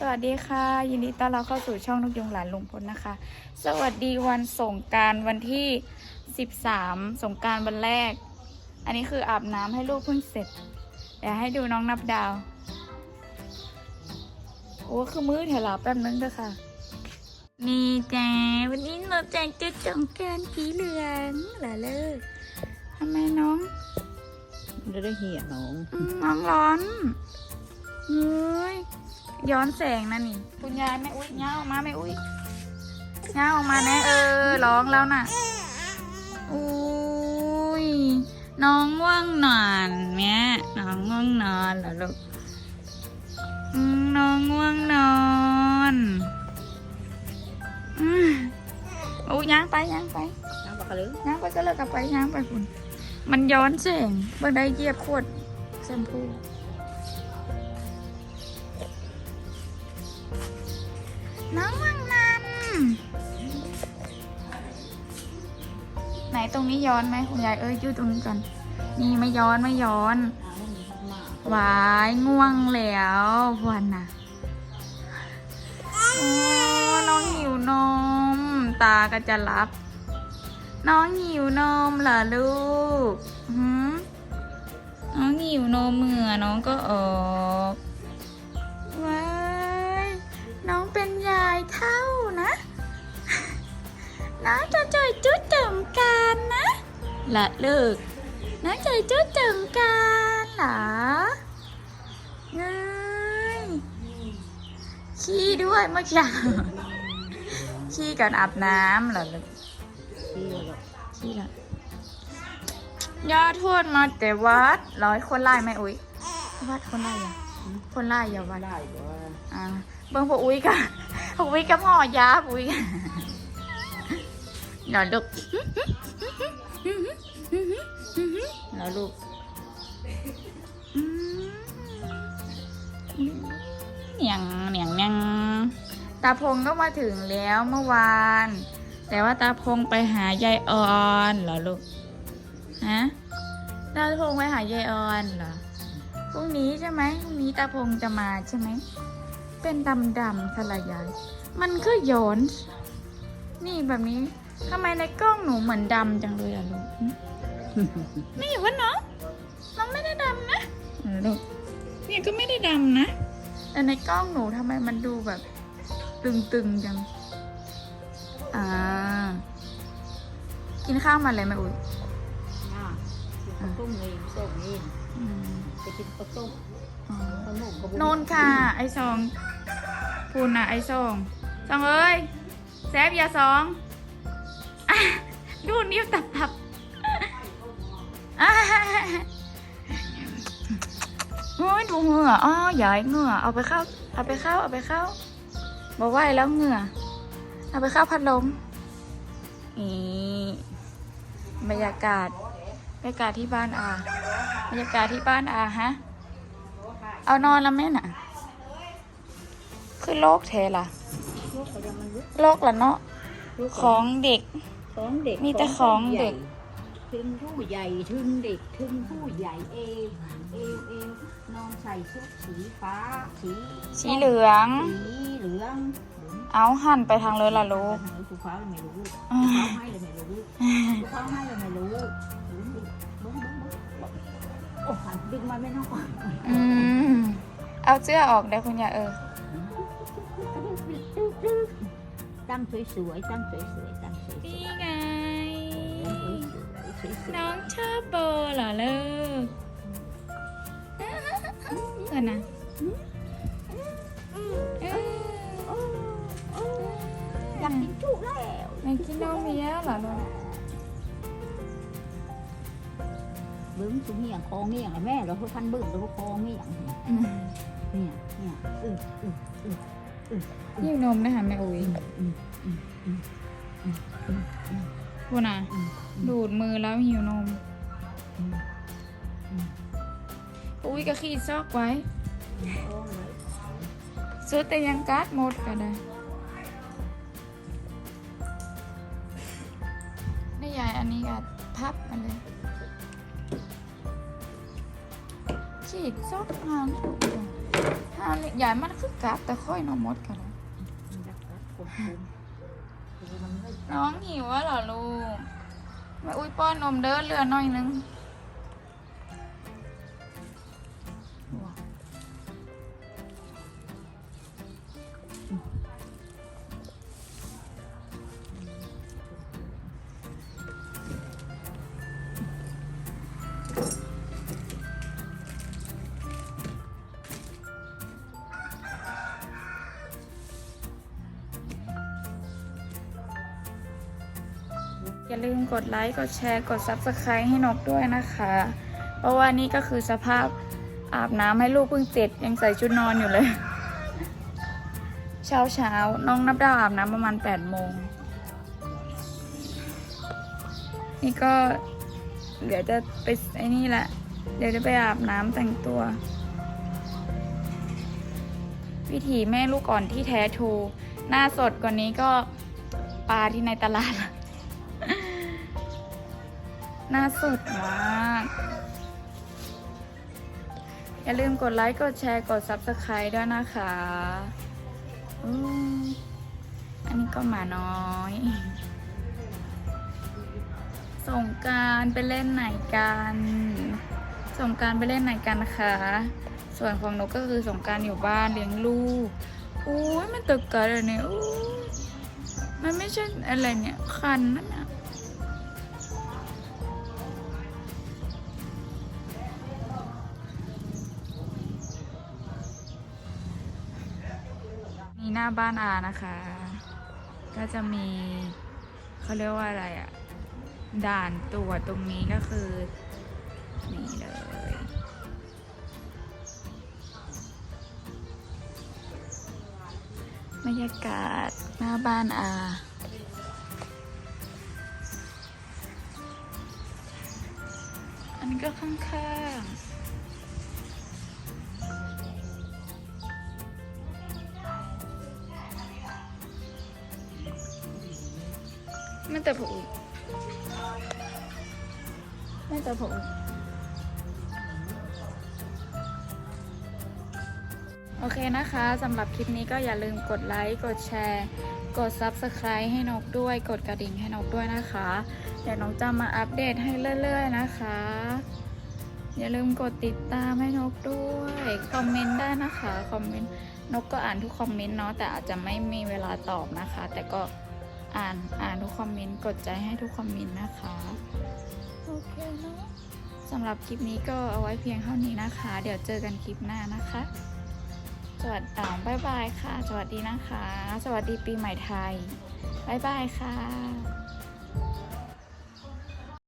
สวัสดีค่ะ ยินดีต้อนรับเข้าสู่ช่องนกยุงหลานลุงพลนะคะ สวัสดีวันสงกรารวันที่13สงกรารวันแรก อันนี้คืออาบน้ำให้ลูกเพิ่งเสร็จเดี๋ยวให้ดูน้องนับดาว โอ้คือมือเถอะลาแป๊บนึงเถอะค่ะ นี่จ้าวันนี้เราจะจะสงกรารสีเหลืองเหรอเลิกทำไมน้องจะได้เหี่ยน้องอืมน้องร้อนเฮ้ย ย้อนแสงนะนี่ คุณยายแม่อุ้ยเงาออกมาแม่อุ้ยเงาออกมาแน่เออร้องแล้วน่ะอุ้ยน้องง่วงนอนแม่น้องง่วงนอนเหรอลูกอืมน้องง่วงนอนอืมอุ้ยย่างไปย่างไปน้ำปลากระลือย่างไปก็เลิกกับไปย่างไปคุณมันย้อนแสงบันไดเหยียบขวดแชมพู น้องวังนันไหนตรงนี้ย้อนไหมคุณยายเอ้ยยู่ตรงนี้ก่อนนี่ไม่ย้อนไม่ย้อนว้างหวายง่วงแล้วพวันน่ะโอ้น้องหิวนม ตาก็จะรับ น้องหิวนมเหรอลูกหืมน้องหิวนมเหมื่อน้องก็ออก เป็นยายเท่านะ น้องจะจ่อยจุดจมการนะละลูกน้องใจจุดจึงกันเหรอเงยขี้ด้วยเมื่อกี้ขี้ก่อนอาบน้ำเหรอลูกที่เราขี้ละยอดทวดมาแต่วัดร้อยคนไล่ไหมอุ้ยวัดคนไล่อะคนไล่อย่าวัดได้ก็อ่า เบิ่งพวกอุ้ยกันพวกอุ้ยกับห่อยาพวกอุ้ยนหนอนลูกหนอนลูกเนียงเนียงเนียงตาพงก็มาถึงแล้วเมื่อวาน แต่ว่าตาพงไปหายายออนเหรอลูกฮะตาพงไปหายายออนเหรอพรุ่งนี้ใช่ไหมพรุ่งนี้ตาพงจะมาใช่ไหม เป็นดำดำๆสลายยายมันก็ย้อน นี่แบบนี้ทำไมในกล้องหนูเหมือนดำจังเลยอะลูกหึนี่วะน้องน้องไม่ได้ดำนะเออลูกเนี่ยก็ไม่ได้ดำนะ แต่ในกล้องหนูทำไมมันดูแบบ ตึงๆจัง อ่า กินข้าวมาเลยไหมอุ้ยหน้าข้าวต้มเองส้มเองอืมไปกินข้าวต้มอ๋อขนมกระ โนนค่ะ ไอซองพูนนะไอซองซองเอ้ยแซบอย่าสองดูนิ้วตับตับโอ้ยดูเหงื่ออ๋อใหญ่เหงื่อเอาไปเข้า เอาไปเข้า เอาไปเข้าบอกว่าแล้วเหงื่อ เอาไปเข้าพัดลมนี่บรรยากาศบรรยากาศที่บ้านอาบรรยากาศที่บ้านอาฮะ เอานอนแล้วแม่น่ะ คือโรคเทล่ะลูกก็ยังมันลุกโรคละเนาะลูกของเด็ก ของเด็กมีแต่ของเด็ก ถึงผู้ใหญ่ถึงเด็กถึงผู้ใหญ่เอวเอวเอวนอนใส่ชุดสีฟ้าสีสีเหลือง สีเหลืองเอาหั่นไปทางเลยล่ะลูกสีฟ้าเลยไม่รู้ลูกอ่าฟ้าให้เลยไม่รู้ลูกฟ้าให้เลยไม่รู้ โอ้หันดึงมาไม่นอกอืมเอาเสื้อออกได้คุณยายเออ ตั้งสวยๆตั้งสวยๆตั้งสวยๆนี่ไงสวยๆ น้องชอบโบเหรอเลิกเออนะเอออยากกินจุแล้ว อยากกินนมเมียเหรอลูก เบิ้งสุเหี่ยงคอเงี้ยงแม่เราพันเบิ้งเราคอเงี้ยงเนี่ยเนี่ยเออเออเออหิวนมนะคะแม่อุ้ยพูนะดูดมือแล้วหิวนม อุ้ยก็ขีดซอกไว้ซื้อแต่ยังการ์ดหมดก็ได้นี่ยายอันนี้ก็พับมาเลย ฉีดซอกหางถ้าใหญ่มันคือกราบแต่ค่อยนอมดกันนะมันจะกัดกดปุ่มคือมันไม่น้องหิวแล้วเหรอลูกแม่อุ้ยป้อนนมเด้อเรือหน่อยนึง อย่าลืมกดไลค์กดแชร์กด Subscribe ให้นกด้วยนะคะ เพราะว่านี่ก็คือสภาพอาบน้ำให้ลูกเพิ่งเสร็จยังใส่ชุดนอนอยู่เลย เช้าเช้าน้องนับดาวอาบน้ำประมาณ8โมงนี่ก็เดี๋ยวจะไปไอ้นี่แหละ เดี๋ยวจะไปอาบน้ำแต่งตัว วิถีแม่ลูกอ่อนที่แท้ทู หน้าสดกว่านี้ก็ปลาที่ในตลาด หน้าสดมาก อย่าลืมกดไลค์ กดแชร์ กด Subscribe ด้วยนะคะอันนี้ก็หมาน้อยสงการไปเล่นไหนกันสงการไปเล่นไหนกันนะคะ ส่วนของนกก็คือสงการอยู่บ้านเลี้ยงลูกอุ้ยมันตึกเกิดอะไรเนี่ยอู้มันไม่ใช่อะไรเนี่ยคันนั่นาบ้านอานะคะ ก็จะมีเขาเรียกว่าอะไรอะด่านตรวจตรงนี้ก็คือนี่เลยบรรยากาศหน้าบ้านอา อันนี้ก็ข้างๆ แต่ผมไม่แต่ผมโอเคนะคะสำหรับคลิปนี้ก็อย่าลืมกดไลค์ กดแชร์ กด Subscribe ให้นกด้วย กดกระดิ่งให้นกด้วยนะคะ เดี๋ยวน้องจะมาอัปเดตให้เรื่อยๆนะคะ อย่าลืมกดติดตามให้นกด้วย คอมเมนต์ได้นะคะ คอมเมนต์นกก็อ่านทุกคอมเมนต์เนาะแต่อาจจะไม่มีเวลาตอบนะคะ แต่ก็ อ่านอ่านทุกคอมเมนต์กดใจให้ทุกคอมเมนต์นะคะ โอเคเนาะสำหรับคลิปนี้ก็เอาไว้เพียงเท่านี้นะคะ เดี๋ยวเจอกันคลิปหน้านะคะ สวัสดีอ่าบ๊ายบายค่ะ สวัสดีนะคะ สวัสดีปีใหม่ไทยบ๊ายบายค่ะ